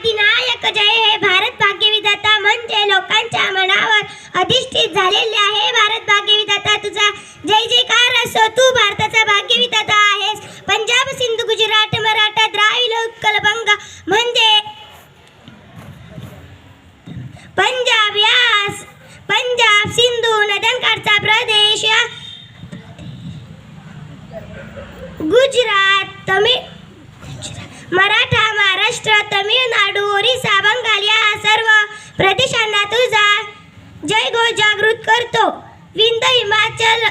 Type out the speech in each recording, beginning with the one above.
अधिनायक जय हे भारत भाग्यविधाता म्हणजे लोकांच्या मनावर अधिष्ठित झालेले आहे. भारत भाग्यविधाता तुझा जय जयकार असो तू भारताचा भाग्यविधाता आहेस. पंजाब सिंधू गुजरात मराठा द्राविड उत्कल म्हणजे पंजाब या पंजाब सिंधू नद्यांकाठचा प्रदेश या. गुजरात तमिळ मराठा महाराष्ट्र तमिळनाडू ओरिसा बंगाल या सर्व प्रदेशांना तुझा जय गो जागृत करतो. विंद हिमाचल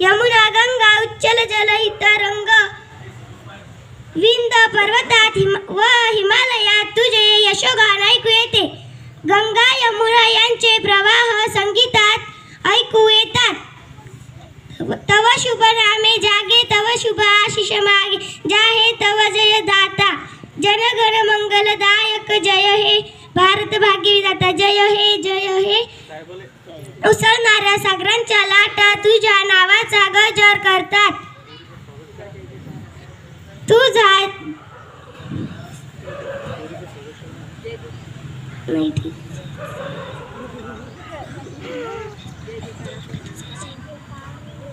यमुना गंगा उच्चल जल रंग. विंद पर्वतात हिम व हिमालयात तुझे यशोगान ऐकू येते. गंगा यमुना यांचे प्रवाह संगीतात ऐकू येतात. तव शुभ नामे जागे तव शुभ आशिष मागे. जाहे जनगण मंगलदायक जय हे. भारत भाग्यविधाता जय हे जय हे. उसळणाऱ्या सागरांच्या लाटा तुझ्या नावाचा गजर करतात. तुझा नाही ठीक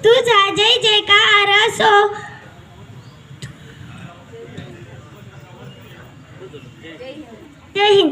तुझा जय जयकार असो. जय हिंद.